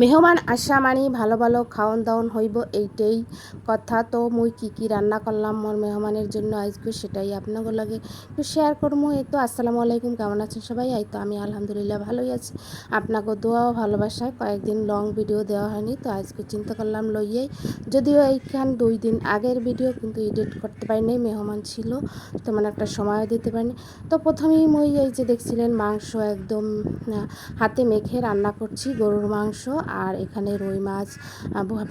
মেহমান আসা মানে ভালো ভালো খাওয়ান দাওয়ান হইব এইটাই কথা। তো মুই কি কি রান্না করলাম মোর মেহমানের জন্য আজকে সেটাই আপনাদের লাগে একটু শেয়ার করব এই তো আসসালামু আলাইকুম, কেমন আছেন সবাই? এই তো আমি আলহামদুলিল্লাহ ভালোই আছি। আপনাকে দোয়াও ভালোবাসায়। কয়েকদিন লং ভিডিও দেওয়া হয়নি, তো আজকে চিন্তা করলাম লইয়েই। যদিও এইখান দুই দিন আগের ভিডিও কিন্তু এডিট করতে পারিনি, মেহমান ছিল, তেমন একটা সময়ও দিতে পারিনি। তো প্রথমেই মই এই যে দেখছিলেন মাংস একদম হাতে মেখে রান্না করছি, গরুর মাংস আর এখানে রুই মাছ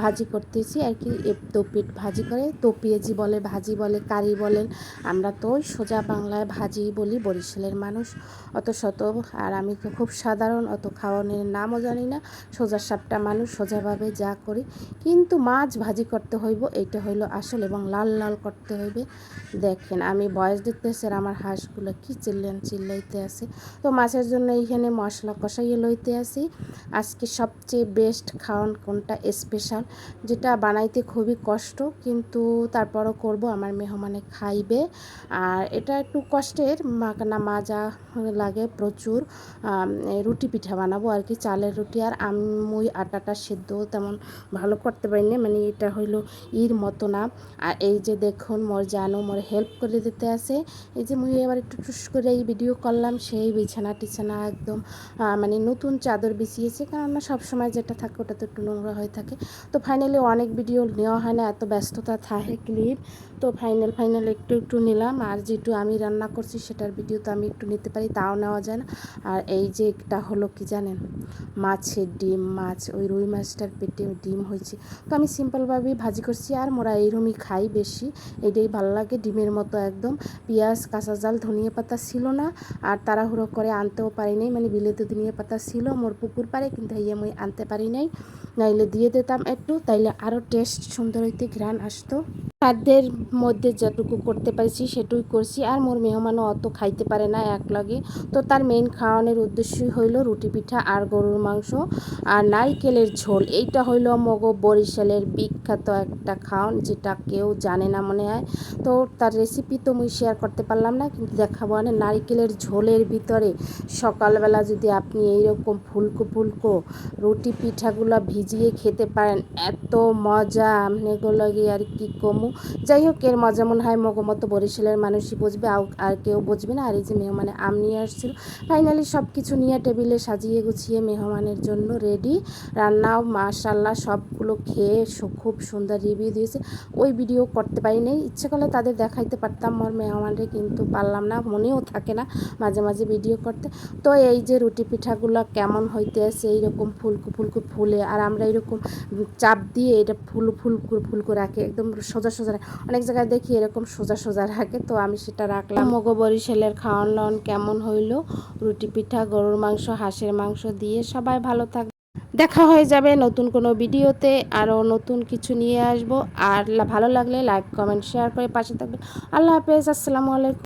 ভাজি করতেছি। আর কি তপিট ভাজি করে তপিয়েজি বলে, ভাজি বলে, কারি বলেন আমরা তো সোজা বাংলায় ভাজি বলি, বরিশালের মানুষ অত শত। আর আমি তো খুব সাধারণ, অত খাওয়ানোর নামও জানি না। সোজা সাপটা মানুষ, সোজাভাবে যা করি। কিন্তু মাছ ভাজি করতে হইব, এইটা হইল আসল এবং লাল লাল করতে হইবে। দেখেন, আমি বয়স দিতেছি আর আমার হাঁসগুলো কি চিল্লেন চিল্লাইতে আছে। তো মাছের জন্য এইখানে মশলা কষাইয়ে লইতে আসি আজকে সবচেয়ে বেস্ট খাওয়ান কোনটা স্পেশাল যেটা বানাইতে খুবই কষ্ট, কিন্তু তারপরও করব, আমার মেহমানে খাইবে। আর এটা একটু কষ্টের না মাজা লাগে প্রচুর। রুটি পিঠা বানাবো আর কি, চালের রুটি। আর আমি আটাটা সেদ্ধ তেমন ভালো করতে পারিনি মানে এটা হইল ইর মতো না। আর এই যে দেখুন, মোর জানো মোর হেল্প করে দিতে আসে এই যে মুই এবার একটু টুস করে এই ভিডিও করলাম, সেই বিছানা টিছানা একদম মানে নতুন চাদর বিছিয়েছে কারণ সবসময় যেটা থাকে ওটা তো একটু নোংরা হয়ে থাকে। তো ফাইনালি অনেক ভিডিও নেওয়া হয় না, এত ব্যস্ততা থাকে ক্লিপ তো ফাইনাল ফাইনাল একটু একটু নিলাম। আর যেটু আমি রান্না করছি সেটার ভিডিও তো আমি একটু নিতে পারি, তাও নেওয়া যায় না। আর এই যে একটা হলো কি জানেন? মাছের ডিম, মাছ, ওই রুই মাছটার পেটে ডিম হয়েছে। তো আমি সিম্পলভাবেই ভাজি করছি, আর মোরা এইরকমই খাই বেশি। এটাই ভালো লাগে ডিমের মতো একদম। পেঁয়াজ, কাঁচা জাল, ধনিয়া পাতা ছিল না, আর তাড়াহুড়ো করে আনতেও পারিনি মানে বিলেতে ধনিয়া পাতা ছিল, মোর পুকুর পারে কিন্তু এই আমি আনতে পারি নাই। নাইলে দিয়ে দিতাম একটু, তাইলে আরও টেস্ট সুন্দর হইতে ঘ্রাণ আসতো। খাদ্যের মধ্যে যতটুকু করতে পারছি সেটুই করছি, আর মোর মেহমানও অত খাইতে পারে না এক লাগে তো তার মেইন খাওয়ানোর উদ্দেশ্যই হইল রুটি পিঠা আর গরুর মাংস, আর নারকেলের ঝোল। এইটা হইল মগো বরিশালের বিখ্যাত একটা খাওয়ান, যেটা কেউ জানে না মনে হয়। তো তার রেসিপি তো মুই শেয়ার করতে পারলাম না, কিন্তু দেখাবো মানে নারিকেলের ঝোলের ভিতরে সকালবেলা যদি আপনি এইরকম ফুলকো ফুলকো রুটি পিঠাগুলো ভিজিয়ে খেতে পারেন। এত মজা আমনেগুলো আর কি কমু? যাই হোক, এর মজা মনে হয় মতো বরিশালের মানুষই বুঝবে আর কেউ বুঝবে না। আর এই যে মেহমানে আম নিয়ে আসছিল। ফাইনালি সব কিছু নিয়ে টেবিলে সাজিয়ে গুছিয়ে মেহমানের জন্য রেডি রান্নাও মাশাল্লাহ সবগুলো খেয়ে খুব সুন্দর রিভিউ দিয়েছে। ওই ভিডিও করতে পারি নাই। ইচ্ছে করলে তাদের দেখাইতে পারতাম আমার মেহমানরে কিন্তু পারলাম না, মনেও থাকে না মাঝে মাঝে ভিডিও করতে। তো এই যে রুটি পিঠাগুলো কেমন হইতে আছে এইরকম ফুলকো ফুলকো ফুলে আর আমরা এরকম চাপ দিয়ে এটা ফুল ফুল ফুলকো রাখে একদম সোজা সোজা অনেক জায়গায় দেখি এরকম সোজা সোজা রাখে তো আমি সেটা রাখলাম। মগো বরিশালের খাওয়ান লন কেমন হইল? রুটি পিঠা গরুর মাংস হাঁসের মাংস দিয়ে সবাই ভালো থাক। দেখা হয়ে যাবে নতুন কোনো ভিডিওতে আরও নতুন কিছু নিয়ে আসব। আর ভালো লাগলে লাইক কমেন্ট শেয়ার করে পাশে থাকবে আল্লাহ হাফেজ আসসালামু আলাইকুম।